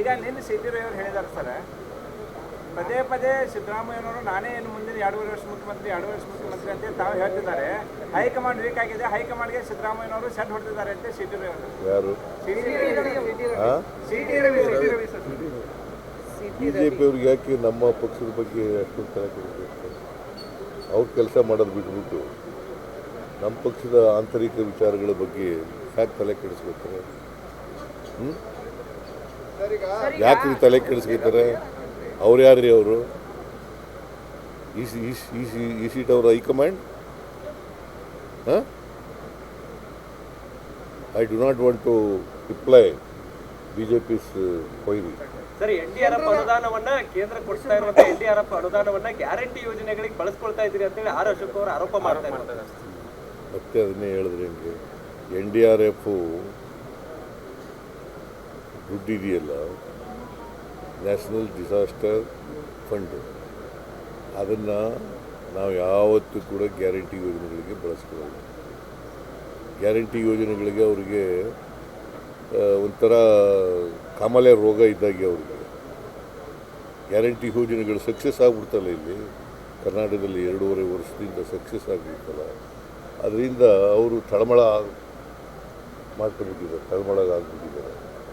ಈಗ ನಿನ್ನೆ ಸಿದ್ದರಾಮಯ್ಯವರು ಹೇಳಿದ್ದಾರೆ ಸರ್ ಪದೇ ಪದೇ ಸಿದ್ದರಾಮಯ್ಯನವರು ನಾನೇ ಇನ್ನು ಮುಂದಿನ ಎರಡೂವರೆ ವರ್ಷ ಮುಖ್ಯಮಂತ್ರಿ ಎರಡೂವರೆ ವರ್ಷ ಮುಖ್ಯಮಂತ್ರಿ ಅಂತ ತಾವು ಹೇಳ್ತಿದ್ದಾರೆ. ಹೈಕಮಾಂಡ್ ವೀಕ್ ಆಗಿದೆ ಹೈಕಮಾಂಡ್ಗೆ ಸಿದ್ದರಾಮಯ್ಯನವರು ಸೆಟ್ ಹೊಡೆದಿದ್ದಾರೆ ಅಂತ ಸಿದ್ದರಾಮಯ್ಯವರು ಯಾರು? ಅವ್ರಿಗೆ ಯಾಕೆ ನಮ್ಮ ಪಕ್ಷದ ಬಗ್ಗೆ ಅಷ್ಟೊಂದು ತಲೆ ಕೊಡಬೇಕು? ಅವ್ರ ಕೆಲಸ ಮಾಡೋದು ಬಿಟ್ಬಿಟ್ಟು ನಮ್ಮ ಪಕ್ಷದ ಆಂತರಿಕ ವಿಚಾರಗಳ ಬಗ್ಗೆ ಯಾಕೆ ತಲೆ ಕೆಡಿಸ್ಬೇಕು ಹ್ಞೂ ಯಾಕೆ ತಲೆ ಕೆಡಿಸ್ಕೊತಾರೆ? ಅವ್ರು ಯಾರ್ರಿ ಅವರು? ಈ C- E C- E C- ಈ ಸೀಟ್ ಅವ್ರ ಹೈಕಮಾಂಡ್? ಹಾಂ? I do not want to reply B J P's ಕೊಯ್ರಿ ಸರಿ ಎನ್ ಡಿ ಆರ್ ಎಫ್ ಅನುದಾನವನ್ನ ಕೇಂದ್ರ ಕೊಡ್ತಾ ಇರುವಂತ ಎನ್ ಡಿ ಆರ್ ಎಫ್ ಅನುದಾನವನ್ನ ಗ್ಯಾರಂಟಿ ಯೋಜನೆಗಳಿಗೆ ಬಳಸ್ಕೊಳ್ತಾ ಇದ್ದೀರಿ ಅಂತೇಳಿ ಆರ್ ಅಶೋಕ್ ಅವರು ಆರೋಪ ಮಾಡ್ತಾ ಇದ್ದಾರೆ. ಮತ್ತೆ ಅದನ್ನೇ ಹೇಳಿದ್ರೆ ಹೆಂಗೆ? ಎನ್ ಡಿ ಆರ್ ಎಫು ದುಡ್ಡಿದೆಯಲ್ಲ ನ್ಯಾಷನಲ್ ಡಿಸಾಸ್ಟರ್ ಫಂಡು. ಅದನ್ನು ನಾವು ಯಾವತ್ತೂ ಕೂಡ ಗ್ಯಾರಂಟಿ ಯೋಜನೆಗಳಿಗೆ ಬಳಸ್ಕೊಳ್ಳೋದು ಗ್ಯಾರಂಟಿ ಯೋಜನೆಗಳಿಗೆ ಅವರಿಗೆ ಒಂಥರ ಕಾಮಾಲೆ ರೋಗ ಇದ್ದಾಗೆ ಅವ್ರಿಗೆ. ಗ್ಯಾರಂಟಿ ಯೋಜನೆಗಳು ಸಕ್ಸಸ್ ಆಗ್ಬಿಡ್ತಲ್ಲ ಇಲ್ಲಿ. ಕರ್ನಾಟಕದಲ್ಲಿ ಎರಡೂವರೆ ವರ್ಷದಿಂದ ಸಕ್ಸಸ್ ಆಗಿಬಿಡ್ತಲ್ಲ. ಅದರಿಂದ ಅವರು ತಳಮಳ ಮಾಡ್ಕೊಂಡ್ಬಿಟ್ಟಿದ್ದಾರೆ ತಳಮಳ ಆಗ್ಬಿಟ್ಟಿದ್ದಾರೆ